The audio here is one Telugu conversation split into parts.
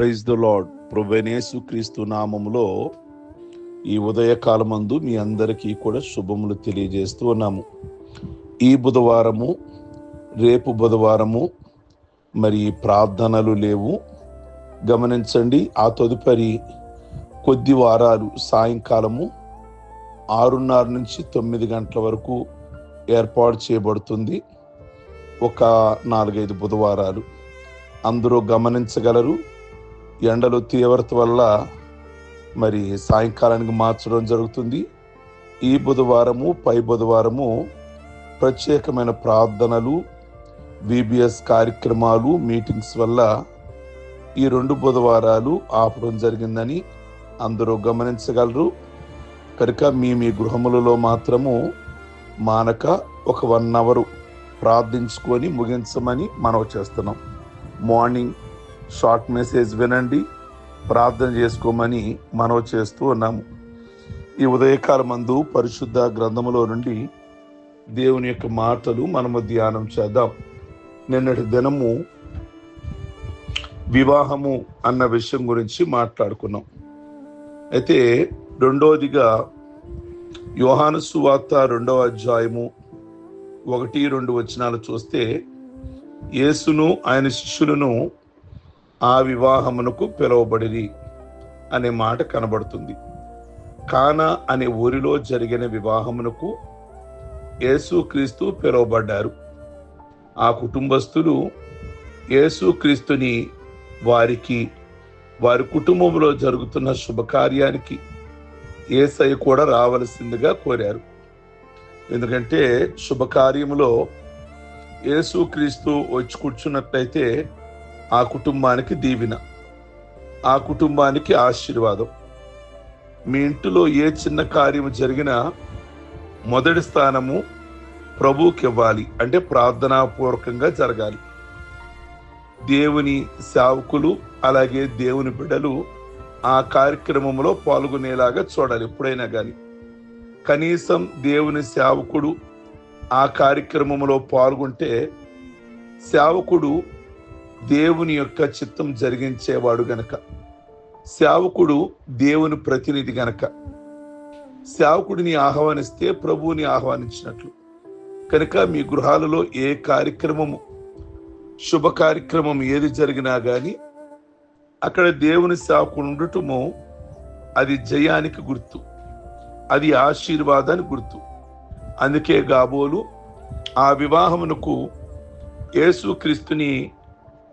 ప్రైజ్ ద లాడ్ ప్రభనేసు క్రీస్తు నామములో ఈ ఉదయకాలమందు మీ అందరికీ కూడా శుభములు తెలియజేస్తూ ఉన్నాము. ఈ బుధవారము రేపు బుధవారము మరి ప్రార్థనలు లేవు. గమనించండి ఆ తదుపరి కొద్ది వారాలు సాయంకాలము ఆరున్నర నుంచి తొమ్మిది గంటల వరకు ఏర్పాటు చేయబడుతుంది. ఒక నాలుగైదు బుధవారాలు. అందరూ గమనించగలరు. ఎండలు తీవ్రత వల్ల మరి సాయంకాలానికి మార్చడం జరుగుతుంది. ఈ బుధవారము పై బుధవారము ప్రత్యేకమైన ప్రార్థనలు విబిఎస్ కార్యక్రమాలు మీటింగ్స్ వల్ల ఈ రెండు బుధవారాలు ఆపడం జరిగిందని అందరూ గమనించగలరు. కనుక మీ మీ గృహములలో మాత్రము మానక ఒక వన్ అవరు ప్రార్థించుకొని ముగించమని మనవి చేస్తున్నాం. మార్నింగ్ షార్ట్ మెసేజ్ వినండి ప్రార్థన చేసుకోమని మనవి చేస్తూ ఉన్నాము. ఈ ఉదయకాల మందు పరిశుద్ధ గ్రంథములో నుండి దేవుని యొక్క మాటలు మనము ధ్యానం చేద్దాం. నిన్నటి దినము వివాహము అన్న విషయం గురించి మాట్లాడుకున్నాం. అయితే రెండోదిగా యోహాను సువార్త రెండవ అధ్యాయము ఒకటి రెండు వచనాలు చూస్తే యేసును ఆయన శిష్యులను ఆ వివాహమునకు పిలువబడిరి అనే మాట కనబడుతుంది. కానా అనే ఊరిలో జరిగిన వివాహమునకు యేసుక్రీస్తు పిలువబడ్డారు. ఆ కుటుంబస్తులు యేసుక్రీస్తుని వారికి వారి కుటుంబంలో జరుగుతున్న శుభకార్యానికి ఏసై కూడా రావలసిందిగా కోరారు. ఎందుకంటే శుభకార్యములో యేసుక్రీస్తు వచ్చి కూర్చున్నట్లయితే ఆ కుటుంబానికి దీవెన ఆ కుటుంబానికి ఆశీర్వాదం. మీ ఇంటిలో ఏ చిన్న కార్యం జరిగినా మొదటి స్థానము ప్రభువుకి ఇవ్వాలి అంటే ప్రార్థనాపూర్వకంగా జరగాలి. దేవుని సేవకులు అలాగే దేవుని బిడ్డలు ఆ కార్యక్రమంలో పాల్గొనేలాగా చూడాలి ఎప్పుడైనా కానీ కనీసం దేవుని సేవకుడు ఆ కార్యక్రమంలో పాల్గొంటే సేవకుడు దేవుని యొక్క చిత్తం జరిగించేవాడు గనక. సేవకుడు దేవుని ప్రతినిధి గనక. సేవకుడిని ఆహ్వానిస్తే ప్రభువుని ఆహ్వానించినట్లు. కనుక మీ గృహాలలో ఏ కార్యక్రమము శుభ కార్యక్రమం ఏది జరిగినా కానీ అక్కడ దేవుని సేవకుడు ఉండటము అది జయానికి గుర్తు. అది ఆశీర్వాదానికి గుర్తు. అందుకే గాబోలు ఆ వివాహమునకు యేసుక్రీస్తుని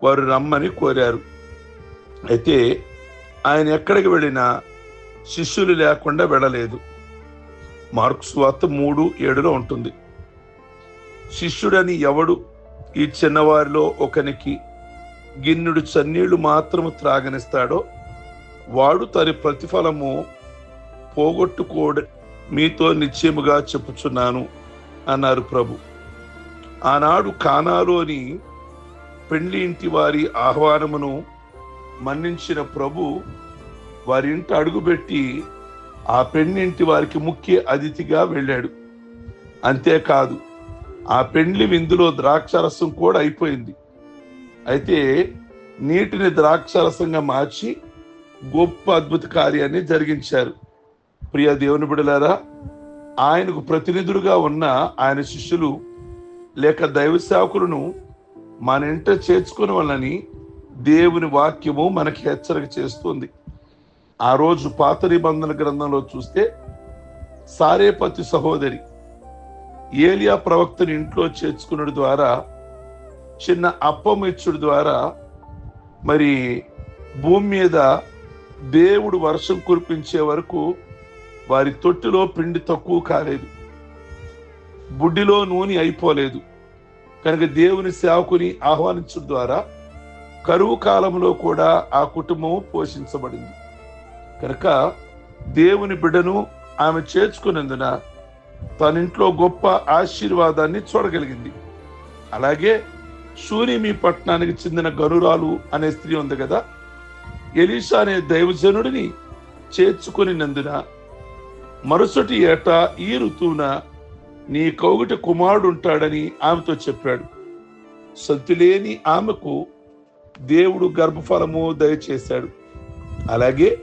వారు రమ్మని కోరారు. అయితే ఆయన ఎక్కడికి వెళ్ళినా శిష్యులు లేకుండా వెళ్ళలేదు. మార్క్స్ వార్త మూడు ఏడులో ఉంటుంది. శిష్యుడని ఎవడు? ఈ చిన్నవారిలో ఒకనికి గిన్నెడు చన్నీళ్ళు మాత్రము త్రాగనిస్తాడో వాడు తన ప్రతిఫలము పోగొట్టుకోడు మీతో నిశ్చయముగా చెప్పుచున్నాను అన్నారు ప్రభు. ఆనాడు కానాలోని పెండ్లి ఇంటి వారి ఆహ్వానమును మన్నించిన ప్రభు వారి ఇంట అడుగుపెట్టి ఆ పెండ్లింటి వారికి ముఖ్య అతిథిగా వెళ్ళాడు. అంతేకాదు ఆ పెండ్లి విందులో ద్రాక్షరసం కూడా అయిపోయింది. అయితే నీటిని ద్రాక్షరసంగా మార్చి గొప్ప అద్భుత కార్యాన్ని జరిగించారు. ప్రియ దేవుని బిడలారా ఆయనకు ప్రతినిధులుగా ఉన్న ఆయన శిష్యులు లేక దైవ సేవకులను మన ఇంట చేర్చుకుని వాళ్ళని దేవుని వాక్యము మనకి హెచ్చరిక చేస్తుంది. ఆ రోజు పాత నిబంధన గ్రంథంలో చూస్తే సారేపతి సహోదరి ఏలియా ప్రవక్తని ఇంట్లో చేర్చుకున్నడు ద్వారా చిన్న అప్పం ఇచ్చుడు ద్వారా మరి భూమి మీద దేవుడు వర్షం కురిపించే వరకు వారి తొట్టిలో పిండి తక్కువ కాలేదు. బుడ్డిలో నూనె అయిపోలేదు. కనుక దేవుని సేవకుని ఆహ్వానించడం ద్వారా కరువు కాలంలో కూడా ఆ కుటుంబం పోషించబడింది. కనుక దేవుని బిడ్డను ఆమె చేర్చుకున్నందున తన ఇంట్లో గొప్ప ఆశీర్వాదాన్ని చూడగలిగింది. అలాగే షూరిమి పట్టణానికి చెందిన గనురాలు అనే స్త్రీ ఉంది కదా ఎలీషా అనే దైవజనుడిని చేర్చుకునినందున మరుసటి ఏట ఈ ఋతువున నీ కౌగిట కుమారుడు ఉంటాడని ఆమెతో చెప్పాడు. సత్తులేని ఆమెకు దేవుడు గర్భఫలము దయచేశాడు. అలాగే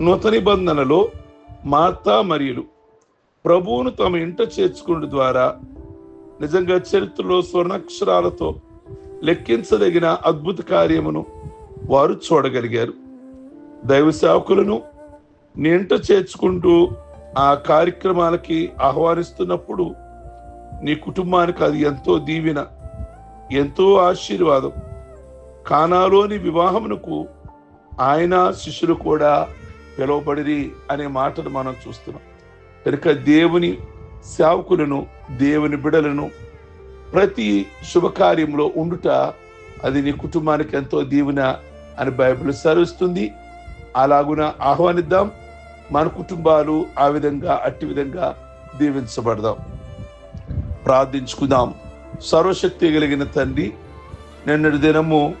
నూతన నిబంధనలో మార్తా మరియులు ప్రభువును తమ ఇంట చేర్చుకున్న ద్వారా నిజంగా చరిత్రలో స్వర్ణాక్షరాలతో లెక్కించదగిన అద్భుత కార్యమును వారు చూడగలిగారు. దైవ సేవకులను నీ ఇంట చేర్చుకుంటూ ఆ కార్యక్రమాలకి ఆహ్వానిస్తున్నప్పుడు నీ కుటుంబానికి అది ఎంతో దీవెన ఎంతో ఆశీర్వాదం. కానాలోని వివాహమునకు ఆయన శిష్యులు కూడా పిలువబడిరి అనే మాటను మనం చూస్తున్నాం. కనుక దేవుని సేవకులను దేవుని బిడలను ప్రతి శుభకార్యంలో ఉండుట అది నీ కుటుంబానికి ఎంతో దీవెన అని బైబిల్ సెలవిస్తుంది. అలాగున ఆహ్వానిద్దాం. మన కుటుంబాలు ఆ విధంగా అట్టి విధంగా దీవించబడదాం. ప్రార్థించుకుందాం. సర్వశక్తి కలిగిన తండ్రి నిన్నటి దినము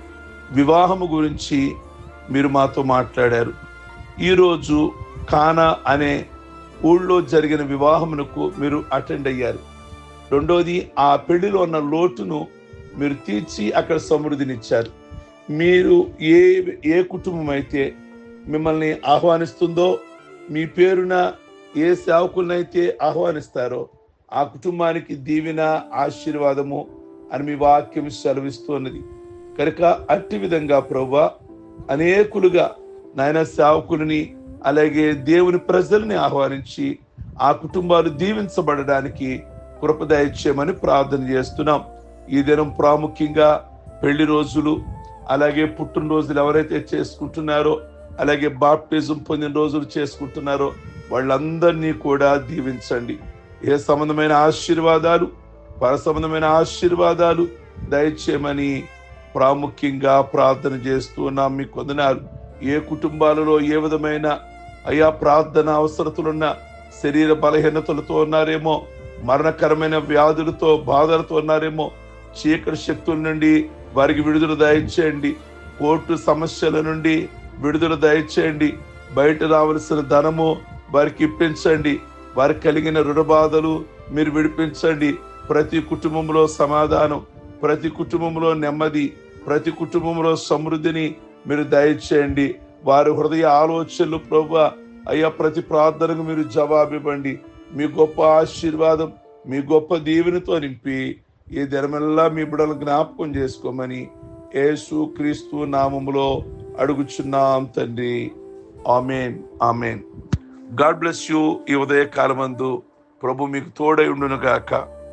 వివాహము గురించి మీరు మాతో మాట్లాడారు. ఈరోజు కానా అనే ఊళ్ళో జరిగిన వివాహమునకు మీరు అటెండ్ అయ్యారు. రెండోది ఆ పెళ్ళిలో ఉన్న లోటును మీరు తీర్చి అక్కడ సమృద్ధినిచ్చారు. మీరు ఏ ఏ కుటుంబం అయితే మిమ్మల్ని ఆహ్వానిస్తుందో మీ పేరున ఏ సేవకులనైతే ఆహ్వానిస్తారో ఆ కుటుంబానికి దీవెన ఆశీర్వాదము అని మీ వాక్యం సెలవిస్తున్నది. కనుక అట్టి విధంగా ప్రభా అనేకులుగా నాయన సేవకులని అలాగే దేవుని ప్రజల్ని ఆహ్వానించి ఆ కుటుంబాలు దీవించబడడానికి కృపదయచేయమని ప్రార్థన చేస్తున్నాం. ఈ దినం ప్రాముఖ్యంగా పెళ్ళి రోజులు అలాగే పుట్టినరోజులు ఎవరైతే చేసుకుంటున్నారో అలాగే బాప్టిజం పొందిన రోజులు చేసుకుంటున్నారో వాళ్ళందరినీ కూడా దీవించండి. ఏ సంబంధమైన ఆశీర్వాదాలు పర సంబంధమైన ఆశీర్వాదాలు దయచేయమని ప్రాముఖ్యంగా ప్రార్థన చేస్తున్నాం మీ మీకు కొందనాలు ఏ కుటుంబాలలో ఏ విధమైన అయా ప్రార్థన అవసరతలున్న శరీర బలహీనతలతో ఉన్నారేమో మరణకరమైన వ్యాధులతో బాధలతో ఉన్నారేమో చీకటి శక్తుల నుండి వారికి విడుదల దయచేయండి. కోర్టు సమస్యల నుండి విడుదల దయచేయండి. బయట రావలసిన ధనము వారికి ఇప్పించండి. వారికి కలిగిన రుణబాధలు మీరు విడిపించండి. ప్రతి కుటుంబంలో సమాధానం ప్రతి కుటుంబంలో నెమ్మది ప్రతి కుటుంబంలో సమృద్ధిని మీరు దయచేయండి. వారి హృదయ ఆలోచనలు ప్రభు అయ్యా ప్రతి ప్రార్థనకు మీరు జవాబివ్వండి. మీ గొప్ప ఆశీర్వాదం మీ గొప్ప దీవెనితో నింపి ఈ దినమెల్లా మీ బిడలు జ్ఞాపకం చేసుకోమని యేసు క్రీస్తు నామములో అడుగుచున్నాం తండ్రి. Amen amen. God bless you ఈ ఉదయ కాలమందు ప్రభు మీకు తోడై ఉండును గాక